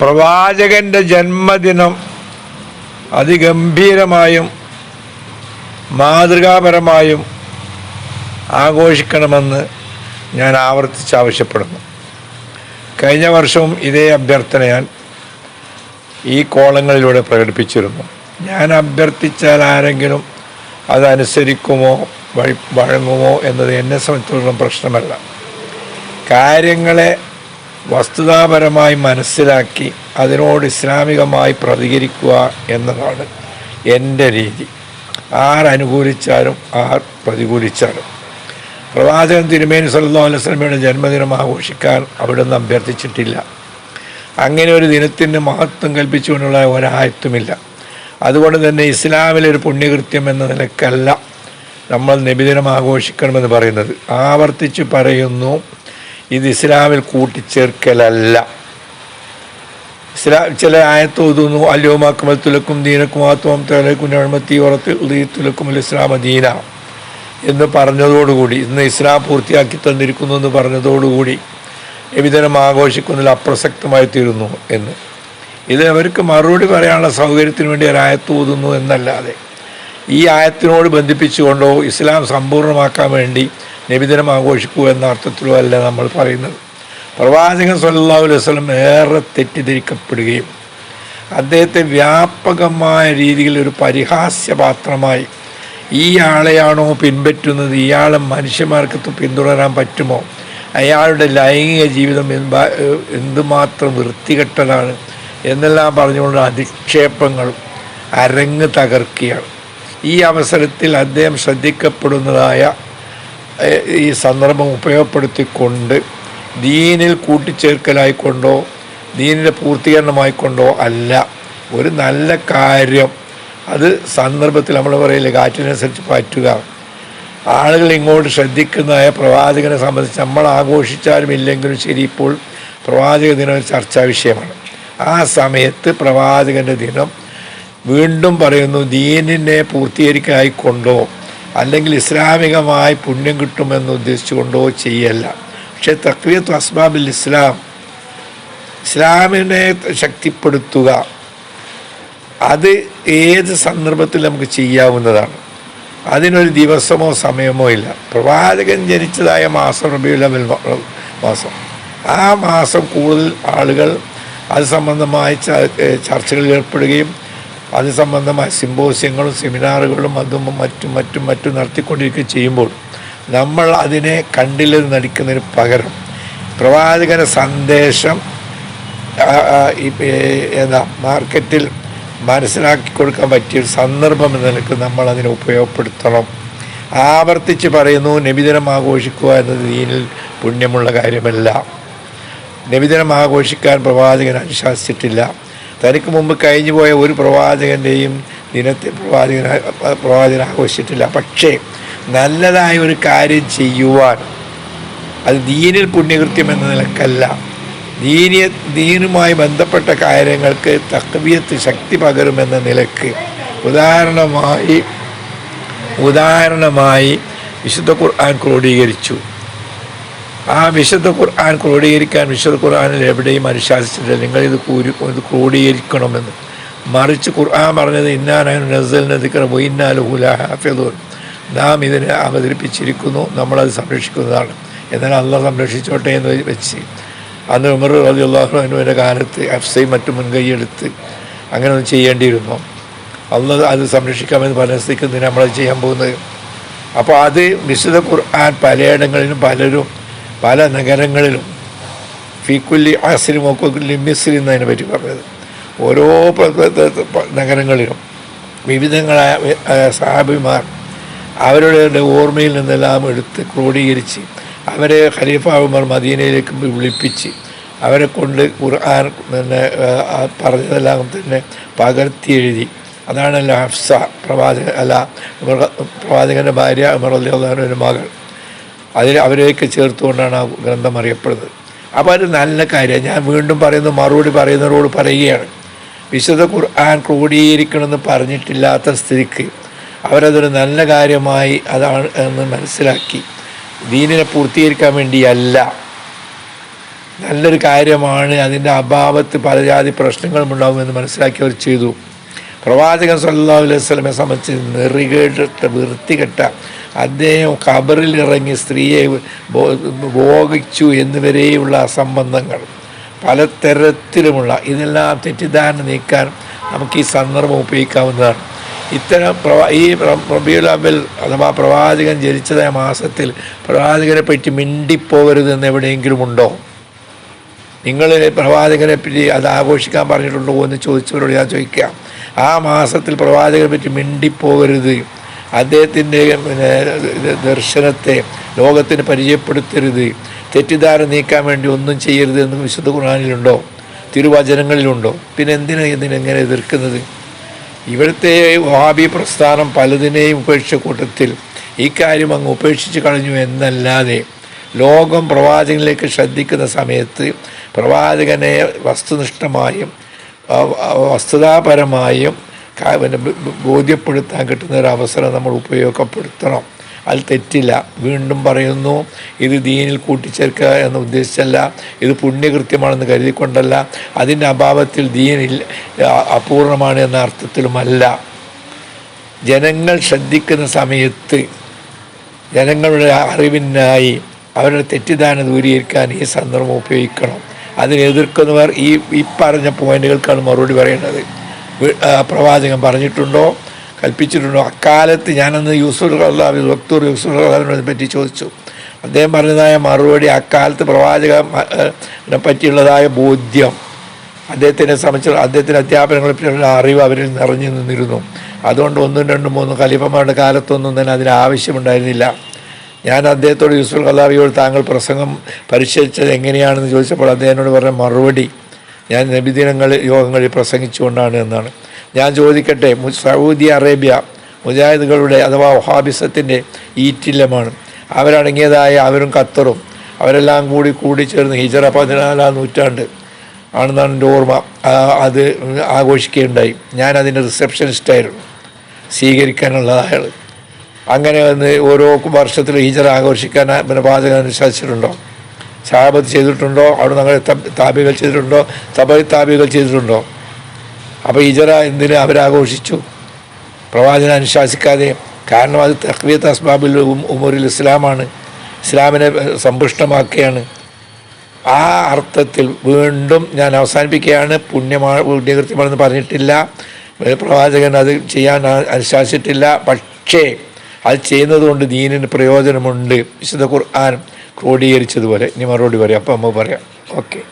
പ്രവാചകന്റെ ജന്മദിനം അതിഗംഭീരമായും മാതൃകാപരമായും ആഘോഷിക്കണമെന്ന് ഞാൻ ആവർത്തിച്ച് ആവശ്യപ്പെടുന്നു. കഴിഞ്ഞ വർഷവും ഇതേ അഭ്യർത്ഥന ഞാൻ ഈ കോളങ്ങളിലൂടെ പ്രകടിപ്പിച്ചിരുന്നു. ഞാൻ അഭ്യർത്ഥിച്ചാൽ ആരെങ്കിലും അതനുസരിക്കുമോ വഴി വഴങ്ങുമോ എന്നത് എന്നെ സംബന്ധിച്ചിടത്തോളം പ്രശ്നമല്ല. കാര്യങ്ങളെ വസ്തുതാപരമായി മനസ്സിലാക്കി അതിനോട് ഇസ്ലാമികമായി പ്രതികരിക്കുക എന്നതാണ് എന്റെ രീതി. ആരനുകൂലിച്ചാലും ആർ പ്രതികൂലിച്ചാലും. പ്രവാചകൻ തിരുമേനി സല്ലാ അലൈസ്ലമയുടെ ജന്മദിനം ആഘോഷിക്കാൻ അവിടുന്ന് അഭ്യർത്ഥിച്ചിട്ടില്ല. അങ്ങനെ ഒരു ദിനത്തിന് മഹത്വം കൽപ്പിച്ചുകൊണ്ടുള്ള ഒരായത്തുമില്ല. അതുകൊണ്ട് തന്നെ ഇസ്ലാമിലെ ഒരു പുണ്യകൃത്യം എന്ന നിലക്കല്ല നമ്മൾ നബിദിനം ആഘോഷിക്കണമെന്ന് പറയുന്നത്. ആവർത്തിച്ച് പറയുന്നു ഇത് ഇസ്ലാമിൽ കൂട്ടിച്ചേർക്കലല്ല. ഇസ്ലാം ചില ആയത്ത് ഓതുന്നു അല്യോമാക്കുമൽ തുലക്കും ദീനക്കും ആത്മം തലക്കും അഴമത്തി ഉറത്ത് തുലക്കും ഇസ്ലാമ ദീന. എന്ന് പറഞ്ഞതോടുകൂടി ഇന്ന് ഇസ്ലാം പൂർത്തിയാക്കി തന്നിരിക്കുന്നു എന്ന് പറഞ്ഞതോടുകൂടി എവിധനം ആഘോഷിക്കുന്നതിൽ അപ്രസക്തമായി തീരുന്നു എന്ന്. ഇത് അവർക്ക് മറുപടി പറയാനുള്ള സൗകര്യത്തിന് വേണ്ടി ഒരു ആയത്ത് ഊതുന്നു എന്നല്ലാതെ ഈ ആയത്തിനോട് ബന്ധിപ്പിച്ചുകൊണ്ടോ ഇസ്ലാം സമ്പൂർണമാക്കാൻ വേണ്ടി നബിദിനം ആഘോഷിക്കൂ എന്ന അർത്ഥത്തിലോ അല്ല നമ്മൾ പറയുന്നത്. പ്രവാചകൻ സല്ലാഹു വസല്ലം ഏറെ തെറ്റിദ്ധരിക്കപ്പെടുകയും അദ്ദേഹത്തെ വ്യാപകമായ രീതിയിൽ ഒരു പരിഹാസ്യപാത്രമായി ഈ ആളെയാണോ പിൻപറ്റുന്നത് ഇയാളെ മനുഷ്യന്മാർക്ക് പിന്തുടരാൻ പറ്റുമോ അയാളുടെ ലൈംഗിക ജീവിതം എന്ത് എന്തുമാത്രം വൃത്തികെട്ടതാണ് എന്നെല്ലാം പറഞ്ഞുകൊണ്ട് അധിക്ഷേപങ്ങൾ അരങ്ങ് തകർക്കുകയാണ്. ഈ അവസരത്തിൽ അദ്ദേഹം ശ്രദ്ധിക്കപ്പെടുന്നതായ ഈ സന്ദർഭം ഉപയോഗപ്പെടുത്തിക്കൊണ്ട് ദീനിൽ കൂട്ടിച്ചേർക്കലായിക്കൊണ്ടോ ദീനിന്റെ പൂർത്തീകരണമായിക്കൊണ്ടോ അല്ല. ഒരു നല്ല കാര്യം. അത് സന്ദർഭത്തിൽ നമ്മൾ പറയില്ലേ കാറ്റിനനുസരിച്ച് പറ്റുക. ആളുകൾ ഇങ്ങോട്ട് ശ്രദ്ധിക്കുന്നതായ പ്രവാചകനെ സംബന്ധിച്ച് നമ്മൾ ആഘോഷിച്ചാലും ഇല്ലെങ്കിലും ശരി ഇപ്പോൾ പ്രവാചക ദിനം ഒരു ചർച്ചാ വിഷയമാണ്. ആ സമയത്ത് പ്രവാചകന്റെ ദിനം വീണ്ടും പറയുന്നു ദീനിനെ പൂർത്തീകരിക്കായിക്കൊണ്ടോ അല്ലെങ്കിൽ ഇസ്ലാമികമായി പുണ്യം കിട്ടുമെന്ന് ഉദ്ദേശിച്ചുകൊണ്ടോ ചെയ്യല്ല. പക്ഷേ തക്വിയത്ത് അസ്ബാബിൽ ഇസ്ലാം ഇസ്ലാമിനെ ശക്തിപ്പെടുത്തുക അത് ഏത് സന്ദർഭത്തിൽ നമുക്ക് ചെയ്യാവുന്നതാണ്. അതിനൊരു ദിവസമോ സമയമോ ഇല്ല. പ്രവാചകൻ ജനിച്ചതായ മാസം റബിയുൽ അവൽ മാസം. ആ മാസം കൂടുതൽ ആളുകൾ അത് സംബന്ധമായ ചർച്ചകളിൽ ഏർപ്പെടുകയും അത് സംബന്ധമായ സിമ്പോസിയങ്ങളും സെമിനാറുകളും അതും മറ്റും മറ്റും മറ്റും നടത്തിക്കൊണ്ടിരിക്കുകയും ചെയ്യുമ്പോൾ നമ്മൾ അതിനെ കണ്ടില്ലെന്ന് നടിക്കുന്നതിന് പകരം പ്രവാചകന സന്ദേശം ഏതാ മാർക്കറ്റിൽ മനസ്സിലാക്കി കൊടുക്കാൻ പറ്റിയ ഒരു സന്ദർഭം എന്ന നിലയ്ക്ക് നമ്മൾ അതിനെ ഉപയോഗപ്പെടുത്തണം. ആവർത്തിച്ച് പറയുന്നു നബിദിനം ആഘോഷിക്കുക എന്നത് ദീനിൽ പുണ്യമുള്ള കാര്യമല്ല. നബിദിനം ആഘോഷിക്കാൻ പ്രവാചകൻ അനുശാസിച്ചിട്ടില്ല. തനിക്ക് മുമ്പ് കഴിഞ്ഞു പോയ ഒരു പ്രവാചകന്റെയും ദിനത്തെ പ്രവാചകൻ പ്രവാചകൻ ആഘോഷിച്ചിട്ടില്ല. പക്ഷേ നല്ലതായ ഒരു കാര്യം ചെയ്യുവാൻ അത് ദീനിൽ പുണ്യകൃത്യം എന്ന നിലക്കല്ല. ദീനിയ ദീനുമായി ബന്ധപ്പെട്ട കാര്യങ്ങൾക്ക് തക്വിയത്ത് ശക്തി പകരുമെന്ന നിലയ്ക്ക് ഉദാഹരണമായി ഉദാഹരണമായി വിശുദ്ധ ഖുർആൻ ക്രോഡീകരിച്ചു. ആ വിശുദ്ധ ഖുർആൻ ക്രോഡീകരിക്കാൻ വിശുദ്ധ ഖുർആനിൽ എവിടെയും അനുശാസിച്ചിട്ടില്ല. നിങ്ങൾ ഇത് ഇത് ക്രോഡീകരിക്കണമെന്ന്. മറിച്ച് ഖുർആൻ പറഞ്ഞത് ഇന്നാനാണ് നാം ഇതിനെ അവതരിപ്പിച്ചിരിക്കുന്നു നമ്മളത് സംരക്ഷിക്കുന്നതാണ്. എന്നാൽ അല്ല സംരക്ഷിച്ചോട്ടെ എന്ന് വെച്ച്. അന്ന് ഉമർ അലി അള്ളാഹുവിന്റെ കാലത്ത് അഫ്സയും മറ്റും മുൻകൈയെടുത്ത് അങ്ങനെ ഒന്നും ചെയ്യേണ്ടിയിരുന്നു. അന്ന് അത് സംരക്ഷിക്കാമെന്ന് സ്ഥിതിക്ക് നമ്മളത് ചെയ്യാൻ പോകുന്നത്. അപ്പോൾ അത് വിശുദ്ധ ഖുർആൻ പലയിടങ്ങളിലും പലരും പല നഗരങ്ങളിലും ഫിക്കുല്ലി ആസിലും ഒക്കുല്ലി മിസ്രി എന്നതിനെ പറ്റി പറഞ്ഞത്. ഓരോ നഗരങ്ങളിലും വിവിധങ്ങളായ സാബിമാർ അവരുടെ ഓർമ്മയിൽ നിന്നെല്ലാം എടുത്ത് ക്രോഡീകരിച്ച് അവരെ ഖലീഫ ഉമർ മദീനയിലേക്ക് വിളിപ്പിച്ച് അവരെ കൊണ്ട് ഖുർആൻ ആ പറഞ്ഞതെല്ലാം തന്നെ പകർത്തി എഴുതി. അതാണല്ലോ ഹഫ്സ പ്രവാചക അല്ല പ്രവാചകന്റെ ഭാര്യ അമർ അള്ളാഹുവിന്റെ മകൾ. അതിൽ അവരെയൊക്കെ ചേർത്തുകൊണ്ടാണ് ആ ഗ്രന്ഥം അറിയപ്പെടുന്നത്. അപ്പോൾ അത് നല്ല കാര്യം ഞാൻ വീണ്ടും പറയുന്നു മറുപടി പറയുന്നവരോട് പറയുകയാണ്. വിശുദ്ധ ഖുർആൻ ക്രോഡീകരിക്കണമെന്ന് പറഞ്ഞിട്ടില്ലാത്ത സ്ഥിതിക്ക് അവരതൊരു നല്ല കാര്യമായി അതാണ് എന്ന് മനസ്സിലാക്കി. ദീനിനെ പൂർത്തീകരിക്കാൻ വേണ്ടിയല്ല. നല്ലൊരു കാര്യമാണ് അതിന്റെ അഭാവത്ത് പല ജാതി പ്രശ്നങ്ങളും ഉണ്ടാകുമെന്ന് മനസ്സിലാക്കി അവർ ചെയ്തു. പ്രവാചകൻ സല്ലാ അലൈഹി വസല്ലമയെ സംബന്ധിച്ച് നെറികേട്ട വൃത്തികെട്ട അദ്ദേഹം ഖബറിൽ ഇറങ്ങി സ്ത്രീയെ ഭോഗിച്ചു എന്നിവരെയുള്ള അസംബന്ധങ്ങൾ. പലതരത്തിലുമുള്ള ഇതെല്ലാം തെറ്റിദ്ധാരണ നീക്കാൻ നമുക്ക് ഈ സന്ദർഭം ഉപയോഗിക്കാവുന്നതാണ്. ഇത്തരം പ്രവാ ഈ റബിയുൽ അഥവാ പ്രവാചകൻ ജനിച്ചതായ മാസത്തിൽ പ്രവാചകനെ പറ്റി മിണ്ടിപ്പോകരുതെന്ന് എവിടെയെങ്കിലും ഉണ്ടോ? നിങ്ങൾ പ്രവാചകനെ പറ്റി അത് ആഘോഷിക്കാൻ പറഞ്ഞിട്ടുണ്ടോ എന്ന് ചോദിച്ചവരോട് ഞാൻ ചോദിക്കാം. ആ മാസത്തിൽ പ്രവാചകനെ പറ്റി മിണ്ടിപ്പോകരുത് അദ്ദേഹത്തിന്റെ ദർശനത്തെ ലോകത്തിന് പരിചയപ്പെടുത്തരുത്. തെറ്റിദ്ധാരണ നീക്കാൻ വേണ്ടി ഒന്നും ചെയ്യരുത് എന്ന് വിശുദ്ധ ഖുർആാനിലുണ്ടോ? തിരുവചനങ്ങളിലുണ്ടോ? പിന്നെ എന്തിനാണ് ഇതിനെങ്ങനെ എതിർക്കുന്നത്? ഇവിടുത്തെ വഹാബി പ്രസ്ഥാനം പലതിനെയും ഉപേക്ഷിച്ച കൂട്ടത്തിൽ ഈ കാര്യം അങ്ങ് ഉപേക്ഷിച്ച് കളഞ്ഞു എന്നല്ലാതെ ലോകം പ്രവാചകനിലേക്ക് ശ്രദ്ധിക്കുന്ന സമയത്ത് പ്രവാചകനെ വസ്തുനിഷ്ഠമായും വസ്തുതാപരമായും ബോധ്യപ്പെടുത്താൻ കിട്ടുന്ന ഒരു അവസരം നമ്മൾ ഉപയോഗപ്പെടുത്തണം. അത് തെറ്റില്ല. വീണ്ടും പറയുന്നു ഇത് ദീനിൽ കൂട്ടിച്ചേർക്കുക എന്ന് ഉദ്ദേശിച്ചല്ല ഇത് പുണ്യകൃത്യമാണെന്ന് കരുതിക്കൊണ്ടല്ല. അതിന്റെ അഭാവത്തിൽ ദീനിൽ അപൂർണമാണ് എന്ന അർത്ഥത്തിലുമല്ല. ജനങ്ങൾ ശ്രദ്ധിക്കുന്ന സമയത്ത് ജനങ്ങളുടെ അറിവിനായി അവരുടെ തെറ്റിദ്ധാരണ ദൂരീകരിക്കാൻ ഈ സന്ദർഭം ഉപയോഗിക്കണം. അതിനെതിർക്കുന്നവർ ഈ ഈ പറഞ്ഞ പോയിന്റുകൾക്കാണ് മറുപടി പറയേണ്ടത്. പ്രവാചകൻ പറഞ്ഞിട്ടുണ്ടോ? കൽപ്പിച്ചിട്ടുണ്ടോ? അക്കാലത്ത് ഞാനന്ന് യൂസുഫ് അള്ളാഹ് ഡോക്ടർ യൂസുഫ് അള്ളാഹിനെ പറ്റി ചോദിച്ചു. അദ്ദേഹം പറഞ്ഞതായ മറുപടി അക്കാലത്ത് പ്രവാചകനെ പറ്റിയുള്ളതായ ബോധ്യം. അദ്ദേഹത്തിനെ സംബന്ധിച്ച് അദ്ദേഹത്തിന്റെ അധ്യാപനങ്ങളെ പറ്റിയുള്ള അറിവ് അവരിൽ നിറഞ്ഞു നിന്നിരുന്നു. അതുകൊണ്ട് ഒന്നും രണ്ടും മൂന്നും ഖലീഫമാരുടെ കാലത്തൊന്നും തന്നെ അതിന് ആവശ്യമുണ്ടായിരുന്നില്ല. ഞാൻ അദ്ദേഹത്തോട് യൂസുഫ് ഖലാവിയോട് താങ്കൾ പ്രസംഗം പരിശോധിച്ചത് എങ്ങനെയാണെന്ന് ചോദിച്ചപ്പോൾ അദ്ദേഹത്തിനോട് പറഞ്ഞ മറുപടി ഞാൻ നബിദിനങ്ങളിൽ യോഗങ്ങളിൽ പ്രസംഗിച്ചുകൊണ്ടാണ് എന്നാണ്. ഞാൻ ചോദിക്കട്ടെ സൗദി അറേബ്യ മുജാഹിദുകളുടെ അഥവാ വഹാബിസത്തിന്റെ ഈറ്റില്ലമാണ്. അവരടങ്ങിയതായ അവരും ഖത്തറും അവരെല്ലാം കൂടി കൂടിച്ചേർന്ന് ഹിജറ പതിനാലാം നൂറ്റാണ്ട് ആണെന്നാണ് എന്റെ ഓർമ്മ. അത് ആഘോഷിക്കുകയുണ്ടായി. ഞാൻ അതിന്റെ റിസപ്ഷനിസ്റ്റായിരുന്നു സ്വീകരിക്കാനുള്ള അങ്ങനെ വന്ന് ഓരോ വർഷത്തിൽ ഹിജറ ആഘോഷിക്കാൻ പിന്നെ പാചകം അനുശാസിച്ചിട്ടുണ്ടോ? സാബത്ത് ചെയ്തിട്ടുണ്ടോ? അവിടെ ഞങ്ങൾ താപികൾ ചെയ്തിട്ടുണ്ടോ? തബ താപികൾ ചെയ്തിട്ടുണ്ടോ? അപ്പോൾ ഇജറ എന്തിന് അവരാഘോഷിച്ചു? പ്രവാചന അനുശാസിക്കാതെ കാരണം അത് തഖ്വിയത്ത് അസ്ബാബിൽ ഉമറിൽ ഇസ്ലാമാണ്. ഇസ്ലാമിനെ സമ്പുഷ്ടമാക്കുകയാണ്. ആ അർത്ഥത്തിൽ വീണ്ടും ഞാൻ അവസാനിപ്പിക്കുകയാണ്. പുണ്യമാണ് പുണ്യകൃത്യമാണെന്ന് പറഞ്ഞിട്ടില്ല. പ്രവാചകൻ അത് ചെയ്യാൻ അനുശാസിച്ചിട്ടില്ല. പക്ഷേ അത് ചെയ്യുന്നത് കൊണ്ട് ദീനിന് പ്രയോജനമുണ്ട്. വിശുദ്ധ ഖുർആൻ. ക്രോഡീകരിച്ചതുപോലെ ഇനി മറുപടി പറയാം. അപ്പം നമ്മൾ പറയാം. ഓക്കെ.